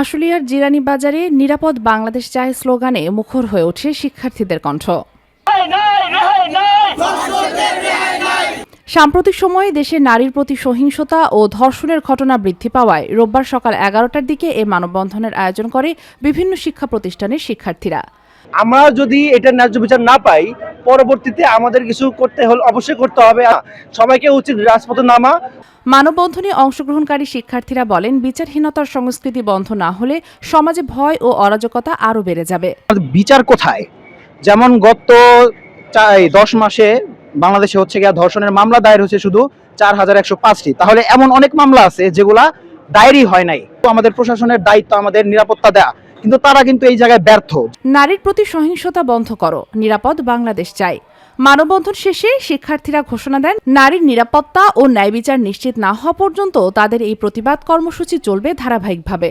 আশুলিয়ার জিরানি বাজারে নিরাপদ বাংলাদেশ চায় স্লোগানে মুখর হয়ে ওঠে শিক্ষার্থীদের কণ্ঠ। সাম্প্রতিক সময়ে দেশে নারীর প্রতি সহিংসতা ও ধর্ষণের ঘটনা বৃদ্ধি পাওয়ায় রোববার সকাল এগারোটার দিকে এ মানববন্ধনের আয়োজন করে বিভিন্ন শিক্ষা প্রতিষ্ঠানের শিক্ষার্থীরা। আমরা যদি এটা ন্যায্য বিচার না পাই পরবর্তীতে আমাদের কিছু করতে হলে অবশ্যই করতে হবে। সবাইকে উচিত রাজপথে নামা। মানববন্ধনে অংশগ্রহণকারী শিক্ষার্থীরা বলেন বিচারহীনতার সংস্কৃতি বন্ধ না হলে সমাজে ভয় ও অরাজকতা আরও বেড়ে যাবে। বিচার কোথায়? যেমন গত চা- দশ মাসে বাংলাদেশে হচ্ছে গিয়া ধর্ষণের মামলা দায়ের হচ্ছে শুধু চার হাজার একশো পাঁচটি। তাহলে এমন অনেক মামলা আছে যেগুলা দায়েরই হয় নাই। তো আমাদের প্রশাসনের দায়িত্ব আমাদের নিরাপত্তা দেয়া। কিন্তু তারা কিন্তু এই জায়গায় ব্যর্থ। নারীর প্রতি সহিংসতা বন্ধ করো, নিরাপদ বাংলাদেশ চাই। মানববন্ধন শেষে শিক্ষার্থীরা ঘোষণা দেন, নারীর নিরাপত্তা ও ন্যায় বিচার নিশ্চিত না হওয়া পর্যন্ত তাদের এই প্রতিবাদ কর্মসূচি চলবে ধারাবাহিকভাবে।